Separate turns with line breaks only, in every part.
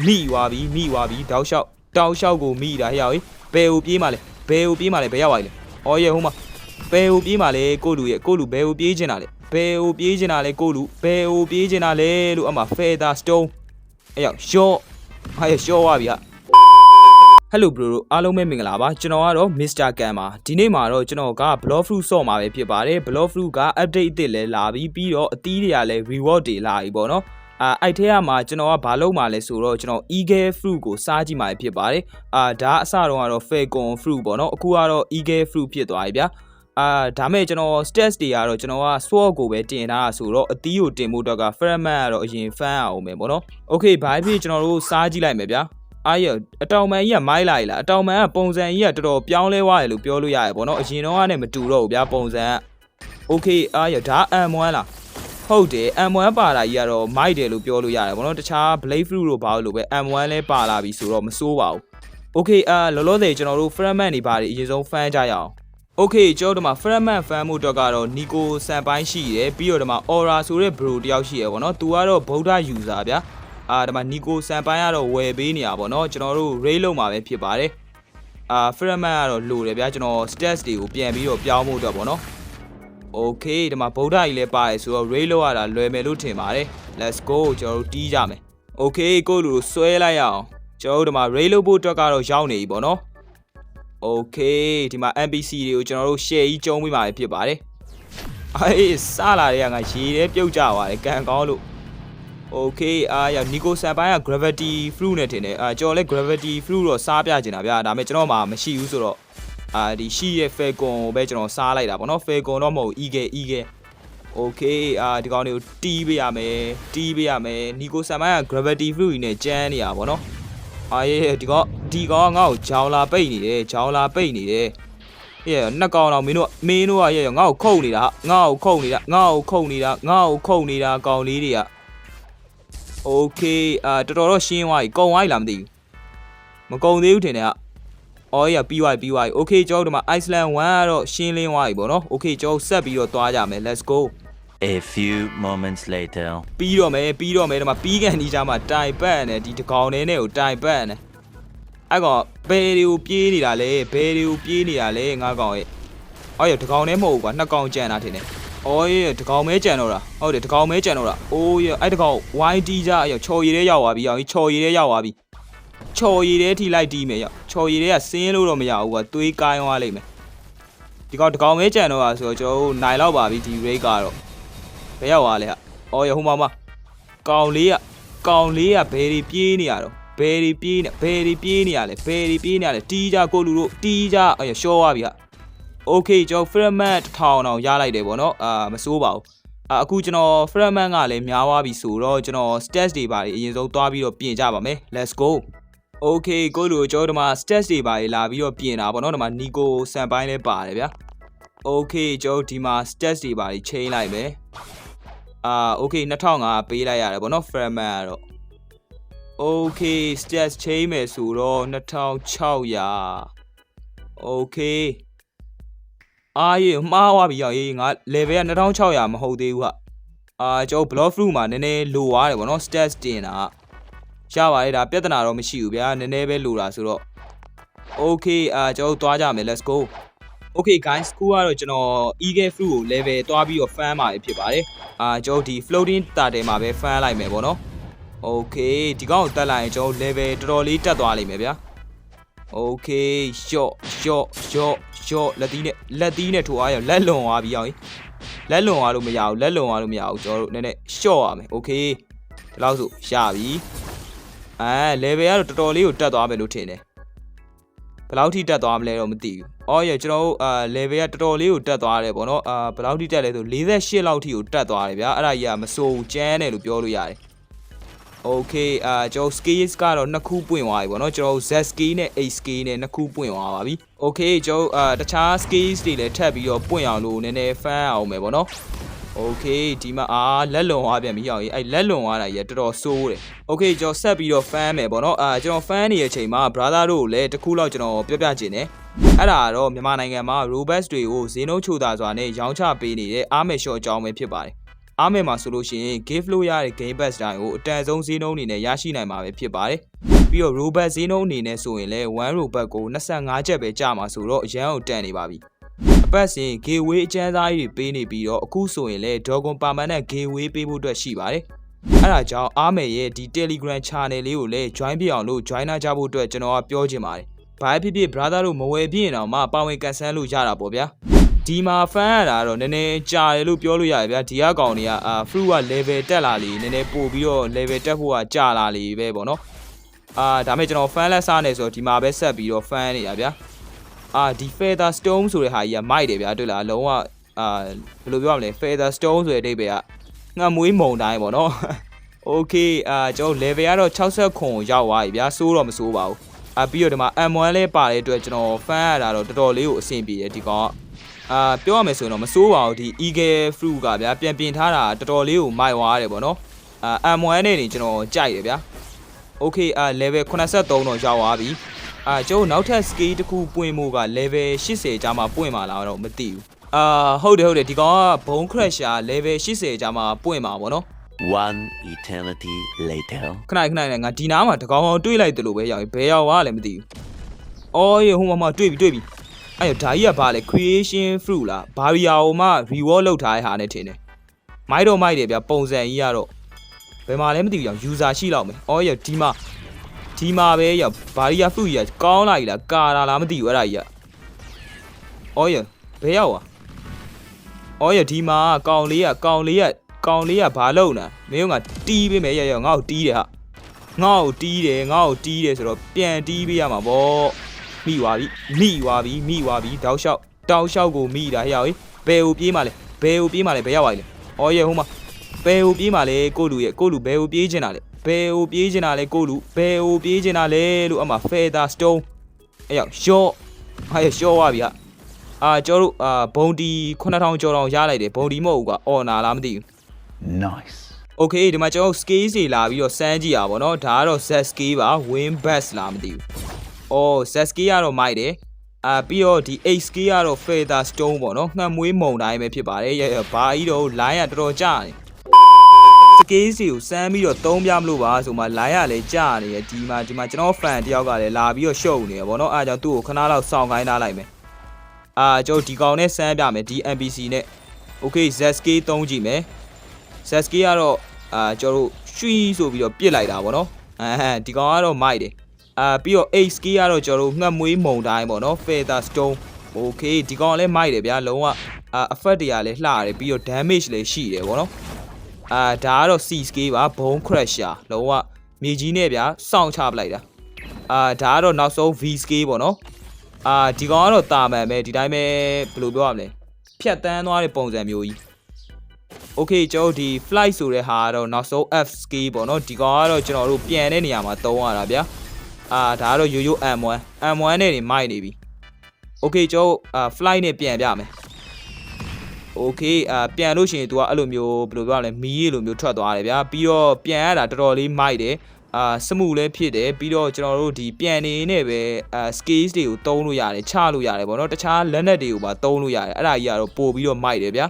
မိသွားပြီမိသွားပြီတောက်လျှောက်တောက်လျှောက်ကိုမိတာဟဲ့ရောက်ဘယ်ကိုပြေးမှလဲဘယ်ကိုပြေးမှလဲဘယ်ရောက်သွားပြီလဲအော်ရဲ့ဟိုမှာဘယ်ကိုပြေးမှလဲကိုလူရဲ့ကိုလူဘယ်ကိုပြေးချင်တာလဲဘယ်ကိုပြေးချင်တာလဲကိုလူဘယ်ကိုပြေးချင်တာလဲလို့အမှ feather stone အဲ့ရောက်ရှော့ဟာရရှော့သွားပြီဟာ Hello bro တို့အားလုံးပဲမင်္ဂလာပါကျွန်တော်ကတော့ Mr. Kan ပါဒီနေ့မှာတော့ကျွန်တော်က Block Fruit ဆော့မှာပဲဖြစ်ပါတယ် Block Fruit က update အသစ်လဲလာပြီးပြီးတော့အသီးတွေကလည်း reward တွေလာပြီပေါ့နော် အာအဲ့ထဲကမှာကျွန်တော်ကဘာလုပ်မှာလဲဆိုတော့ကျွန်တော် Eagle Fruit ကိုစားကြည့်မှာဖြစ်ပါတယ်အာဒါအစတော့ကတော့ Falcon Fruit ပေါ့နော်အခုကတော့ Eagle Fruit ဖြစ်သွားပြီဗျာအာဒါမဲ့ကျွန်တော် stats တွေကတော့ကျွန်တော်က sword ကိုပဲတင်ထားတာဆိုတော့အသီးကိုတင်ဖို့တော့က fragment ကတော့အရင် fan အောင်မယ်ပေါ့နော် okay ဘာဖြစ်ကျွန်တော်တို့စားကြည့်လိုက်မယ်ဗျာအားရအတောင်မန်ကြီးကမိုက်လာ E လားအတောင်မန်ကပုံစံကြီးကတော်တော်ပြောင်းလဲသွားတယ်လို့ပြောလို့ရတယ်ဗောနော်အရင်တော့ကနေမတူတော့ဘူးဗျာပုံစံက Okay အားရဒါ M1 လား ဟုတ်တယ် M1 ပါလာကြီးကတော့မိုက်တယ်လို့ပြောလို့ရတယ်ဗောနော်တခြား Blade Fruit တို့ဘာလို့ပဲ M1 လဲပါလာပြီဆိုတော့မစိုးပါဘူး Okay အာလောလောဆယ်ကျွန်တော်တို့ fragment တွေပါတယ်အရင်ဆုံး fan ကြရအောင် Okay ကျွန်တော်တို့ဒီမှာ fragment fan မှုတော့ကတော့ Nico စံပိုင်းရှိတယ်ပြီးတော့ဒီမှာ Aura ဆိုတဲ့ bro တယောက်ရှိရယ်ဗောနော်သူကတော့ဗုဒ္ဓ user ဗျာအာဒီမှာနီကိုစံပိုင်းကတော့ဝယ်ပေးနေရပါတော့ကျွန်တော်တို့ rail လုံးမှာပဲဖြစ်ပါတယ်အာ fragment ကတော့လိုတယ်ဗျာကျွန်တော် stats တွေကိုပြန်ပြီးတော့ပြောင်းဖို့အတွက်ပေါ့နော် okay ဒီမှာဗုဒ္ဓကြီးလည်းပါတယ်ဆိုတော့ rail လုံးရတာလွယ်မယ်လို့ထင်ပါတယ် let's go ကျွန်တော်တို့တီးကြမယ် okay ကိုလူဆွဲလိုက်ရအောင်ကျွန်တော်တို့ဒီမှာ rail လုံးဖို့အတွက်ကတော့ရောက်နေပြီပေါ့နော် okay ဒီမှာ NPC တွေကိုကျွန်တော်တို့ share ကြီးကျုံးပေးမှာဖြစ်ပါတယ်အေးစလာတွေကငါရေထဲပြုတ်ကြသွားတယ်ကန်ကောင်းလို့ Okay အာရနီကိုဆန်ပိုင်းက gravity fruit နဲ့တင်တယ်အာကျွန်တော်လည်း gravity fruit တော့စားပြချင်တာဗျာဒါပေမဲ့ကျွန်တော်မှမရှိဘူးဆိုတော့ အာဒီရှိရဲ့ falcon ကိုပဲကျွန်တော်စားလိုက်တာပေါ့နော် falcon တော့မဟုတ် eagle eagle Okay အာဒီကောင်တွေကိုတီးပေးရမယ်တီးပေးရမယ်နီကိုဆန်ပိုင်းက gravity fruit ကြီးနဲ့ကျန်းနေရပါပေါ့နော်အာရဲ့ဒီကောင်ဒီကောင်ကငါ့ကိုဂျောင်းလာပိတ်နေတယ်ဂျောင်းလာပိတ်နေတယ်ရဲ့နှစ်ကောင်တော့မင်းတို့မင်းတို့ကရဲ့ငါ့ကိုခုတ်နေတာငါ့ကိုခုတ်နေတာငါ့ကိုခုတ်နေတာငါ့ကိုခုတ်နေတာကောင်လေးတွေက โอเคအာတော်တော်တော့ရှင်းသွားပြီကုံသွားပြီလားမသိဘူးမကုံသေးဘူးထင်တယ်က အော်ရပြီးသွားပြီပြီးသွားပြီโอเคကျွန်တော်တို့ဒီမှာ Iceland 1ကတော့ရှင်းလင်းသွားပြီပေါ့နော်โอเคကျွန်တော်ဆက်ပြီးတော့သွားကြမယ် let's go
A few moments later.
ပြီးတော့မယ်ပြီးတော့မယ်ဒီမှာပြီးကန်ဒီကြမှာတိုင်ပတ်နေဒီတကောင်လေးနဲ့ကိုတိုင်ပတ်နေအဲ့ကောင်ဘယ်တွေကိုပြေးနေတာလဲဘယ်တွေကိုပြေးနေတာလဲငါကောင်ရဲ့အော်ရတကောင်နဲ့မဟုတ်ဘူးကွာနှစ်ကောင်ကြံတာထင်တယ်အော်ရတကောင်မဲကြံတော့တာဟုတ်တယ်တကောင်မဲကြံတော့တာအိုးရအဲ့တကောင် YD ကြအရောချော်ရည်ထဲရောက်သွားပြီအောင်ချော်ရည်ထဲရောက်သွားပြီ ချော်ရည်ထဲထိလိုက်တီးမယ်ရောက်ချော်ရည်ထဲကဆင်းလို့တော့မရဘူးကွာသွေးကိုင်းသွားလိမ့်မယ်ဒီကောင်တကောင်မဲကြံတော့တာဆိုတော့ကျွန်တော်တို့နိုင်တော့ပါပြီဒီ rate ကတော့ဘယ်ရောက်သွားလဲဟာအော်ရဟိုမှာမကောင်လေးကကောင်လေးကဘယ်တွေပြေးနေရတော့ဘယ်တွေပြေးနေဘယ်တွေပြေးနေရလဲဘယ်တွေပြေးနေရလဲတီးကြကိုလူတို့တီးကြအဲ့ရရှော့သွားပြီဟာ Okay ကျွန်တော် fragment 1000အောင်ရလိုက်တယ်ဗောနော်အာမစိုးပါဘူးအာအခုကျွန်တော် fragment ကလည်းများသွားပြီဆိုတော့ကျွန်တော် stats တွေပါအရင်ဆုံးသွားပြီးတော့ပြင်ကြပါမယ် let's go Okay ကိုလူကျွန်တော်ဒီမှာ stats တွေပါလာပြီးတော့ပြင်တာဗောနော်ဒီမှာ Nico စံပိုင်းလည်းပါတယ်ဗျာ Okay ကျွန်တော်ဒီမှာ stats တွေပါချိန်လိုက်မယ်အာ Okay 2500ပေးလိုက်ရတယ်ဗောနော် fragment ကတော့ Okay stats ချိန်မယ်ဆိုတော့2600 Okay အားရမှားသွားပြီရောက်ရေးငါ level က2600မဟုတ်သေးဘူးဟာအာကျွန်တော် block fruit မှာနည်းနည်းလိုသွားတယ်ဗောနော် stats တင်တာ ရပါတယ်ဒါပြဿနာတော့မရှိဘူးဗျာနည်းနည်းပဲလိုတာဆိုတော့ okay အာကျွန်တော်သွားကြမယ် let's go okay guys ခုကတော့ကျွန်တော် eagle fruit ကို level သွားပြီးတော့ fan မှာဖြစ်ပါတယ်အာကျွန်တော်ဒီ floating တာတယ်မှာပဲ fan လိုက်မယ်ဗောနော် okay ဒီကောင်ကိုတက်လိုက်ရင်ကျွန်တော် level တော်တော်လေးတက်သွားလိမ့်မယ်ဗျာ Okay ရှော့ရှော့ရှော့ရှော့လက်သီးနဲ့လက်သီးနဲ့ထိုးအားရလက်လွန်သွားပြီရောက်ရင်လက်လွန်သွားလို့မရဘူးလက်လွန်သွားလို့မရဘူးကျွန်တော်တို့နည်းနည်းရှော့ရမယ် Okay ဒီလောက်ဆိုရပြီ အဲ level ကတော့တော်တော်လေးကိုတက်သွားမယ်လို့ထင်တယ်ဘယ်လောက်ထိတက်သွားမလဲတော့မသိဘူးအော်ရကျွန်တော်တို့အာ level ကတော်တော်လေးကိုတက်သွားတယ်ပေါ့နော်အာဘယ်လောက်ထိတက်လဲဆို48လောက်ထိကိုတက်သွားတယ်ဗျာအဲ့ဒါကြီးကမစိုးဘူးကျန်းတယ်လို့ပြောလို့ရတယ် Okay အာကျွန်တော် skills ကတော့နှစ်ခုပွင့်သွားပြီပေါ့နော်ကျွန်တော် Z skill နဲ့ H skill နဲ့နှစ်ခုပွင့်သွားပါပြီ Okay ကျွန်တော်အာတခြား skills တွေလည်းထပ်ပြီးတော့ပွင့်အောင်လို့နည်းနည်း fan အောင်မယ်ပေါ့နော် Okay ဒီမှာအာလက်လွန်သွားပြန်ပြီဟောအဲ့လက်လွန်သွားတာကြီးကတော်တော်ဆိုးတယ် Okay ကျွန်တော်ဆက်ပြီးတော့ fan မယ်ပေါ့နော်အာကျွန်တော် fan နေတဲ့အချိန်မှာ brother တို့ကိုလည်းတစ်ခုလောက်ကျွန်တော်ပြောပြချင်တယ်အဲ့ဒါကတော့မြန်မာနိုင်ငံမှာ robust တွေကိုဈေးနှုန်းချိုသာစွာနဲ့ရောင်းချပေးနေတဲ့အားမယ်ရှော့အကြောင်းပဲဖြစ်ပါတယ်အားမယ်မှာဆိုလို့ရှိရင် game flow ရတဲ့ game pass တိုင်းကိုအတန်ဆုံးဈေးနှုန်းအနေနဲ့ရရှိနိုင်မှာပဲဖြစ်ပါတယ်ပြီးတော့ robot ဈေးနှုန်းအနေနဲ့ဆိုရင်လည်း1 robot ကို25ကျပ်ပဲကျမှာဆိုတော့အရန်ကိုတန်နေပါပြီ အပတ်စဉ် gateway အကျန်းသားကြီးတွေပေးနေပြီးတော့အခုဆိုရင်လည်း Dogon permanent gateway ပေးဖို့အတွက်ရှိပါတယ်အဲ့ဒါကြောင့်အားမယ်ရဲ့ဒီ Telegram channel လေးကိုလည်း join ပြအောင်လို့ join နာကြဖို့အတွက်ကျွန်တော်ကပြောချင်ပါတယ်ဘာဖြစ်ဖြစ် brother တို့မဝယ်ပြည့်ရင်တော့မှပါဝင်ကန်ဆန်းလို့ရတာပေါ့ဗျာဒီမှာ fan ရတာတော့နည်းနည်းကြာတယ်လို့ပြောလို့ရတယ်ဗျာဒီအကောင်တွေကအာ fruit က level တက်လာလေနည်းနည်းပို့ပြီးတော့ level တက်ဖို့ကကြာလာလေပဲပေါ့နော်အာဒါမဲ့ကျွန်တော် fan လက်စားနေဆိုတော့ဒီမှာပဲဆက်ပြီးတော့ fan နေတာဗျာ အာဒီ feather stone ဆိုတဲ့ဟာကြီးကမိုက်တယ်ဗျာတွေ့လားအလုံးဝအာဘယ်လိုပြောရမလဲ feather stone ဆိုတဲ့အဓိပ္ပာယ်ကငှက်မွေးမုံတိုင်းပေါ့နော် okay အာကျွန်တော် level ကတော့60ခွန်ကိုရောက်သွားပြီဗျာစိုးတော့မစိုးပါဘူးအာပြီးတော့ဒီမှာ M1 လဲပါတဲ့အတွက်ကျွန်တော် fan ရတာတော့တော်တော်လေးကိုအဆင်ပြေတယ်ဒီကောင်ကအာပြောရမယ်ဆိုရင်တော့မစိုးပါဘူးဒီ eagle fruit ကဗျာပြန်ပြင်ထားတာတော်တော်လေးကိုမိုက်သွားတယ်ပေါ့နော်အာ M1 နဲ့နေကျွန်တော်ကြိုက်တယ်ဗျာ okay အာ level 83တော့ရောက်သွားပြီ အာကျွန်တော်နောက်ထပ် skill တစ်ခုပွင့်ဖို့က level 80ကျမှပွင့်မှာလားတော့မသိဘူးအာဟုတ်တယ်ဟုတ်တယ်ဒီကောင်က bone crusher level 80ကျမှပွင့်မှာပေါ့နော်
One eternity later.
ခဏခဏနဲ့ငါဒီနားမှာတကောင်ကောင်တွေးလိုက်တယ်လို့ပဲရောက်ရင်ဘယ်ရောက်သွားလဲမသိဘူး။အော်ရေဟိုမှာမှတွေးပြီတွေးပြီ။အဲ့ဒါကြီးကဘာလဲ creation fruit လားဘာရီယာဟိုမှ reward လောက်ထားတဲ့ဟာနဲ့ထင်တယ်။မိုက်တော့မိုက်တယ်ဗျပုံစံကြီးကတော့ဘယ်မှာလဲမသိဘူးရောက် user ရှိလောက်မယ်။အော်ရေဒီမှာ ဒီမှာပဲရောက်ဘာရီယာ fruit ကြီးကကောင်းလာပြီလားကာတာလားမသိဘူးအဲ့ဒါကြီးက။အော်ရေဘယ်ရောက်อ่ะ။အော်ရေဒီမှာကောင်လေးကကောင်လေးကကောင်လေးကဘာလုပ်နေမင်းကငါတီးပေးမယ်ရရငါ့ကိုတီးတယ်ဟာငါ့ကိုတီးတယ်ငါ့ကိုတီးတယ်ဆိုတော့ပြန်တီးပေးရမှာပေါ့မိသွားပြီမိသွားပြီမိသွားပြီတောက်လျှောက်တောက်လျှောက်ကိုမိတာဟဲ့ရောက်ဘယ်ကိုပြေးမှလဲဘယ်ကိုပြေးမှလဲဘယ်ရောက်သွားလဲအော်ရဲဟိုမှာဘယ်ကိုပြေးမှလဲကိုလူရဲ့ကိုလူဘယ်ကိုပြေးချင်တာလဲ ဘယ်ကိုပြေးချင်တာလဲကိုလူဘယ်ကိုပြေးချင်တာလဲလို့အမှ feather stone အဲ့ရောက်ရှော့ဟာရရှော့သွားပြီဟာအာကျော်တို့အာဘုံတီ9000ကျော်တောင်ရလိုက်တယ်ဘုံတီမဟုတ်ဘူးကွာအော်နာလားမသိဘူး
Nice.
Okay ဒီမှာကျွန်တော် scale စီလာပြီးတော့စမ်းကြည့်ရပါတော့ဒါကတော့ Z scale ပါ win best လားမသိဘူး။ Oh Z scale ကတော့မိုက်တယ်။အာပြီးတော့ဒီ H scale ကတော့ feather stone ပေါ့နော်။ငှက်မွေးမုံတိုင်းပဲဖြစ်ပါတယ်။ရရဘာကြီးတော့ line ကတော်တော်ကြာနေ။ scale စီကိုစမ်းပြီးတော့သုံးပြမလို့ပါဆိုမှ line ကလည်းကြာနေရဒီမှာဒီမှာကျွန်တော် fan တယောက်ကလည်းလာပြီးတော့ရှုပ်နေရပေါ့နော်။အားကြောင့်သူ့ကိုခဏလောက်စောင့်ခိုင်းထားလိုက်မယ်။အာကျွန်တော်ဒီကောင်နဲ့စမ်းပြမယ်ဒီ NPC နဲ့ Okay Z scale သုံးကြည့်မယ်။ set skill ကတော့အာကျွန်တော်တို့ရွှီဆိုပြီးတော့ပြစ်လိုက်တာပေါ့နော်အဟမ်ဒီကောင်ကတော့မိုက်တယ်အာပြီးတော့8 skill ကတော့ကျွန်တော်တို့ငှက်မွေးမုံတိုင်းပေါ့နော် feather stone okay ဒီကောင်ကလည်းမိုက်တယ်ဗျာလုံးဝအာ effect တွေကလည်းလှတယ်ပြီးတော့ damage လည်းရှိတယ်ပေါ့နော် အာဒါကတော့ C skill ပါ bone crusher လုံးဝမြေကြီးနဲ့ဗျာစောင့်ချပလိုက်တာအာဒါကတော့နောက်ဆုံး V skill ပေါ့နော်အာဒီကောင်ကတော့တာမန်ပဲဒီတိုင်းပဲဘယ်လိုပြောရမလဲဖြတ်တန်းသွားတဲ့ပုံစံမျိုးကြီး Okay ကျွန်တော်တို့ဒီ flight ဆိုတဲ့ဟာကတော့နောက်ဆုံး F skill ပေါ့နော်ဒီကောင်ကတော့ကျွန်တော်တို့ပြန်တဲ့နေရာမှာသုံးရတာဗျာအာဒါကတော့ရိုးရိုး M1 M1 နဲ့နေမိုက်နေပြီ Okay ကျွန်တော်အာ flight နဲ့ပြန်ပြမယ် Okay အာပြန်လို့ရှိရင် तू ကအဲ့လိုမျိုးဘယ်လိုပြောရလဲမီးရလိုမျိုးထွက်သွားတယ်ဗျာပြီးတော့ပြန်ရတာတော်တော်လေးမိုက်တယ်အာစမှုလည်းဖြစ်တယ်ပြီးတော့ကျွန်တော်တို့ဒီပြန်နေနေပဲအာ skills တွေကိုသုံးလို့ရတယ်ချလို့ရတယ်ပေါ့နော်တခြားလက်နက်တွေကိုပါသုံးလို့ရတယ်အဲ့ဒါကြီးကတော့ပို့ပြီးတော့မိုက်တယ်ဗျာ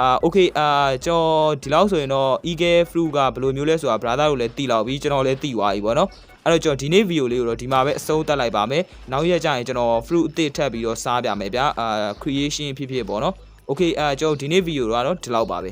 အာโอเคအာကျွန်တော်ဒီလောက်ဆိုရင်တော့ eagle fruit ကဘယ်လိုမျိုးလဲဆိုတာ brother တို့လည်းသိလောက်ပြီကျွန်တော်လည်းသိသွားပြီပေါ့နော်အဲ့တော့ကျွန်တော်ဒီနေ့ video လေးကိုတော့ဒီမှာပဲအဆုံးသတ်လိုက်ပါမယ်နောက်ရက်ကျရင်ကျွန်တော် fruit အသစ်ထပ်ပြီးတော့စားပြမယ်ဗျာအာ creation ဖြစ်ဖြစ်ပေါ့နော် โอเคအာကျွန်တော်ဒီနေ့ video တော့ဒီလောက်ပါပဲ